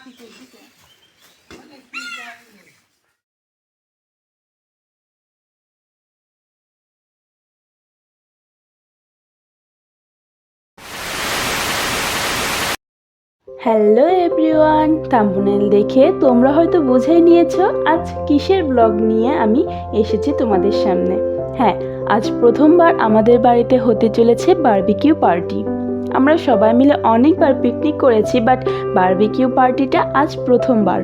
দিতে। Hello everyone thumbnail দেখে তোমরা হয়তো বুঝেই নিয়েছো আজ কিসের ব্লগ নিয়ে আমি এসেছি তোমাদের সামনে। হ্যাঁ আজ প্রথমবার আমাদের বাড়িতে হতে চলেছে বারবিকিউ পার্টি আমরা সবাই মিলে অনেকবার পিকনিক করেছি বাট বারবিকিউ পার্টিটা আজ প্রথমবার।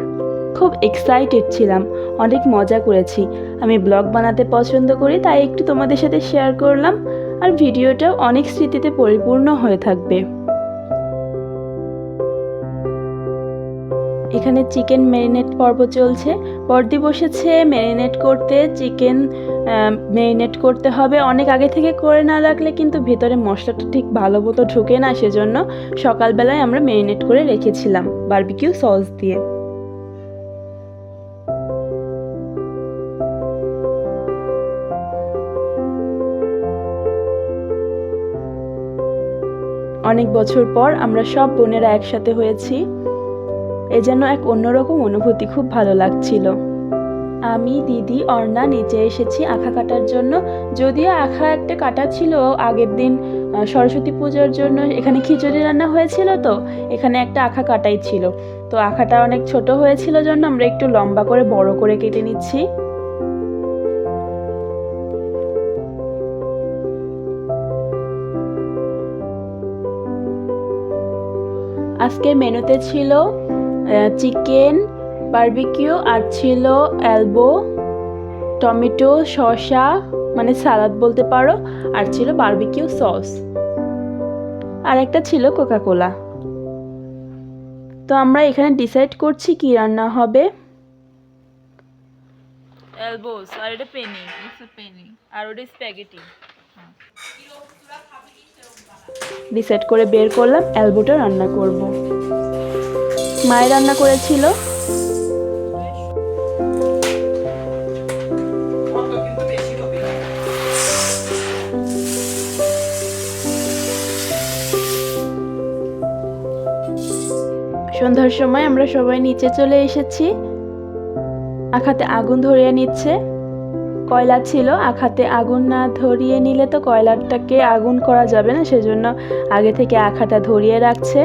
খুব এক্সাইটেড ছিলাম, অনেক মজা করেছি। আমি ব্লগ বানাতে পছন্দ করি, তাই একটু তোমাদের সাথে শেয়ার করলাম, আর ভিডিওটাও অনেক স্মৃতিতে পরিপূর্ণ হয়ে থাকবে। এখানে চিকেন ম্যারিনেট পর্ব চলছে। বর্দি বসেছে, ম্যারিনেট করতে, চিকেন ম্যারিনেট করতে হবে। অনেক আগে থেকে করে না রাখলে কিন্তু ভেতরে মশলাটা ঠিক ভালো মতো ঢুকে না, সেজন্য সকালবেলায় আমরা ম্যারিনেট করে রেখেছিলাম বারবিকিউ সস দিয়ে। অনেক বছর পর আমরা সব বোনেরা একসাথে হয়েছি। এ যেন এক অন্যরকম অনুভূতি খুব ভালো লাগছিল। আমি, দিদি, অর্ণা নিচে এসেছি আঁখা কাটার জন্য। যদিও আঁখা একটা কাটা ছিল আগের দিন সরস্বতী পূজার জন্য এখানে খিচুড়ি রান্না হয়েছিল তো, এখানে একটা আঁখা কাটাই ছিল। তো আঁখাটা অনেক ছোট হয়েছিল জন্য আমরা একটু লম্বা করে বড় করে কেটে নিচ্ছি। আজকের মেনুতে ছিল চিকেন বারবিকিউ আর ছিল অ্যালবো টমেটো শসা মানে সালাদ বলতে পারো আর ছিল বারবিকিউ সস। আর একটা ছিল কোকা কোলা তো আমরা এখানে ডিসাইড করছি কি রান্না হবে। এলবোস আর এটা পেনি penny. আর ওটা স্প্যাগেটি। ডিসাইড করে বের করলাম অ্যালবোটা রান্না করব। মায়ের রান্না করেছিল। সন্ধ্যার সময় আমরা সবাই নিচে চলে এসেছি। আখাতে আগুন ধরিয়ে নিচ্ছে। কয়লা ছিল, আখাতে আগুন না ধরিয়ে নিলে তো কয়লাটাকে আগুন করা যাবে না, সেজন্য আগে থেকে আখাটা ধরিয়ে রাখছে।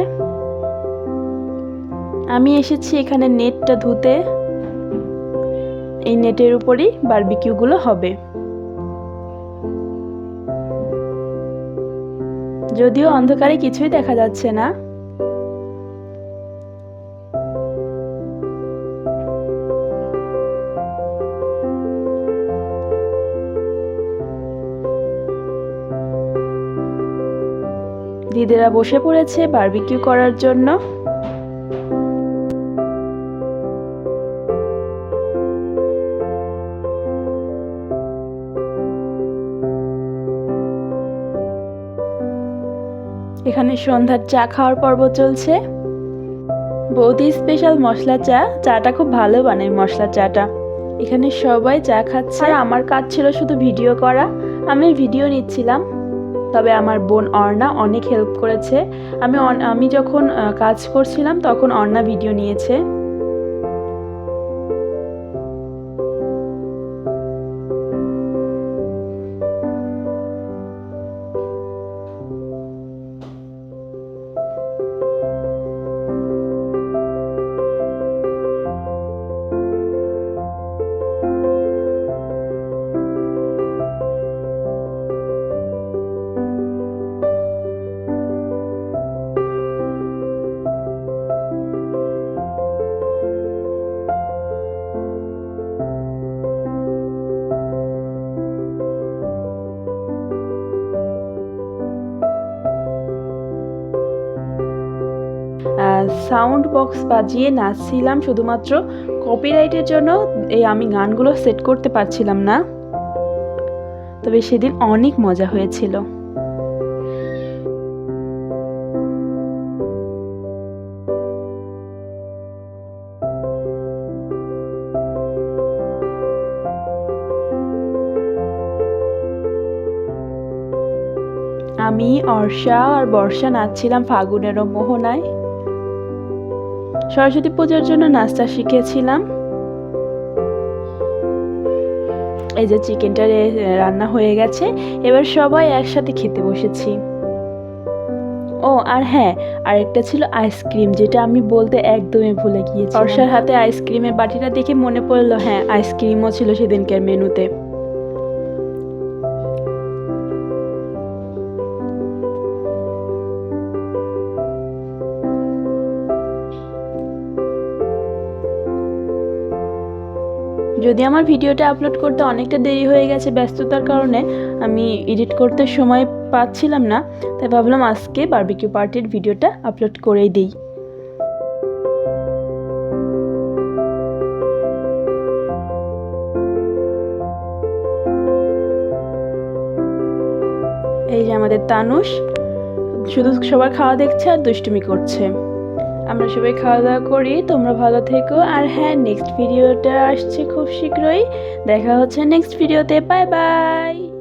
আমি এসেছি এখানে নেটটা ধুতে। এই নেটের উপরই বারবিকিউগুলো হবে। যদিও অন্ধকারে কিছুই দেখা যাচ্ছে না। দিদিরা বসে পড়েছে বারবিকিউ করার জন্য। এখানে সন্ধ্যার চা খাওয়ার পর্ব চলছে। বৌদি স্পেশাল মশলা চা। চাটা খুব ভালো বানায় মশলা চাটা। এখানে সবাই চা খাচ্ছে। আর আমার কাজ ছিল শুধু ভিডিও করা। আমি ভিডিও নিচ্ছিলাম। তবে আমার বোন অর্ণা অনেক হেল্প করেছে। আমি আমি যখন কাজ করছিলাম তখন অর্ণা ভিডিও নিয়েছে। সাউন্ড বক্স বাজিয়ে নাচছিলাম শুধুমাত্র কপিরাইটের জন্য। এই আমি গানগুলো সেট করতে পারছিলাম না। তবে সেদিন অনেক মজা হয়েছিল। আমি, অর্ষা আর বর্ষা নাচছিলাম ফাগুনেরও মোহনায়। সরস্বতী পূজার জন্য নাস্তা শিখেছিলাম। এই যে চিকেনটা রান্না হয়ে গেছে, এবার সবাই একসাথে খেতে বসেছি। ও, আর হ্যাঁ আরেকটা ছিল আইসক্রিম, যেটা আমি বলতে একদমই ভুলে গিয়েছি অর্ষার হাতে আইসক্রিমের বাটিটা দেখে মনে পড়ল হ্যাঁ আইসক্রিমও ছিল সেদিনকার মেনুতে। যদি আমার ভিডিওটা আপলোড করতে অনেকটা দেরি হয়ে গেছে ব্যস্ততার কারণে আমি এডিট করতে সময় পাচ্ছিলাম না, তাই ভাবলাম আজকে বারবিকিউ পার্টির ভিডিওটা আপলোড করেই দিই। এই যে আমাদের তানুষ, শুধু সবার খাওয়া দেখছে আর দুষ্টুমি করছে। আমরা সবাই খাওয়া দাওয়া করি, তোমরা ভালো থেকো। আর হ্যাঁ নেক্সট ভিডিওটা আসছে খুব শীঘ্রই। দেখা হচ্ছে নেক্সট ভিডিওতে বাই বাই